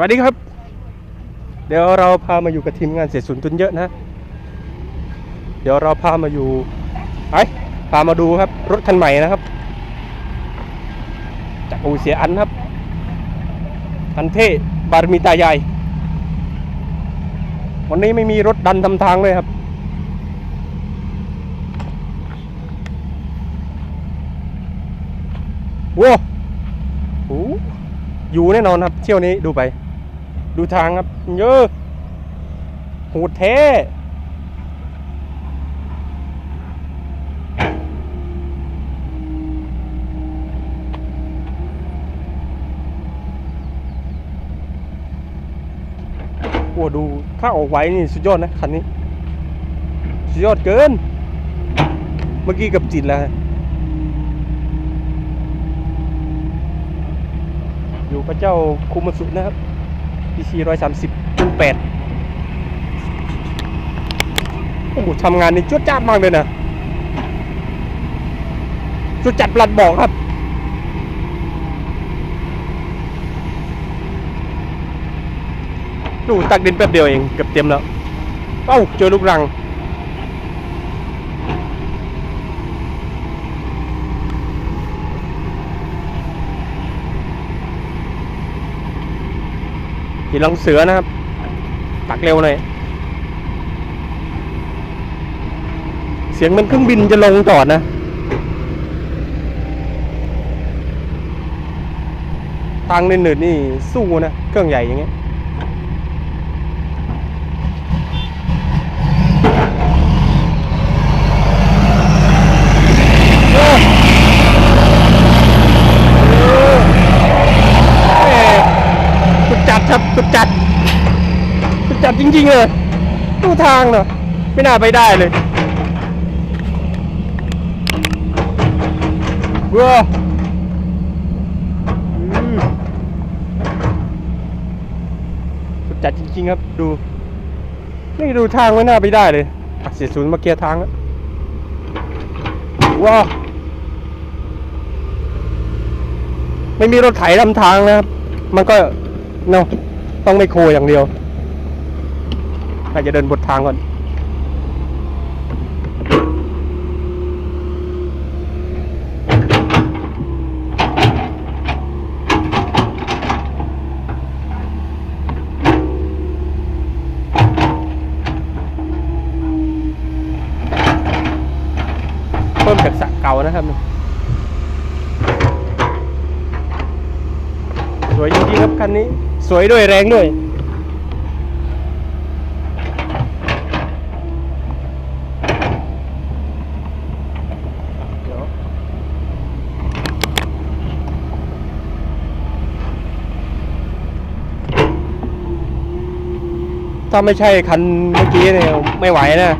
สวัสดีครับ เดี๋ยวเราพามาอยู่กับทีมงานเสียศูนย์ทุนเยอะนะ เดี๋ยวเราพามาอยู่ไปพามาดูครับ รถคันใหม่นะครับ จากอูเสียอันครับคันเทบารมีตายายวันนี้ไม่มีรถดันทำทางเลยครับว้าวโอ้อยู่แน่นอนครับ เที่ยวนี้ดูไป ดูทางครับเยอะโหดแท้โอ้ดูถ้าออกไว้นี่สุดยอดนะคันนี้ สุดยอดเกิน เมื่อกี้กับจิตแล้วอยู่กับเจ้าคุมสุนะครับ PC ร้อยสามสิบรุ่นแปดโอ้โหทำงานนี่จุดจ้ามากเลยนะ จุดจัดปลัดบอกครับดูตักดินแป๊บเดียวเองเกือบเต็มแล้ว เอ้า เจอลูกรัง ขี่ลังเสือนะครับ ตักเร็วหน่อย เสียงมันเครื่องบินจะลงจอดนะ ทางหนืดๆนี่สู้นะ เครื่องใหญ่อย่างเงี้ย โอ้โอ้แหม่สุดจัดครับสุดจัดสุด จัดจริงๆเลยตู้ทางเนาะไม่น่าไปได้เลยว้าอืมสุดจัดจริงๆครับดู นี่ดูทางไม่น่าไปได้เลยอักเสียศูนย์มาเคลียร์ทางแล้วว้าวไม่มีรถไถทำทางนะครับ มันก็เนาะต้องไม่โคอย่างเดียว อาจจะเดินบนทางก่อน เพิ่มจากสระเก่านะครับสวยจริงๆครับคันนี้ สวยด้วยแรงด้วย เดี๋ยว ถ้าไม่ใช่คันเมื่อกี้เนี่ยไม่ไหวนะ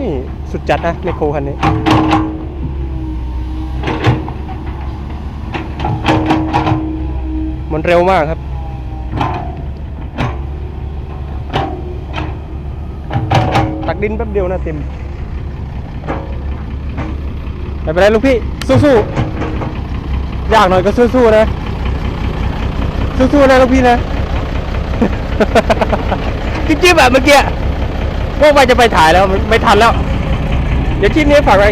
นี่สุดจัดนะไมโครคันนี้มันเร็วมากครับ ตักดินแป๊บเดียวนะเต็มไม่เป็นไรลูกพี่ สู้ๆ ยากหน่อยก็สู้ๆนะ สู้ๆนะลูกพี่นะ จิ๊บๆแบบเมื่อกี้พวกไปจะไปถ่ายแล้วไม่ทันแล้ว เดี๋ยวชิ้นนี้ฝากไว้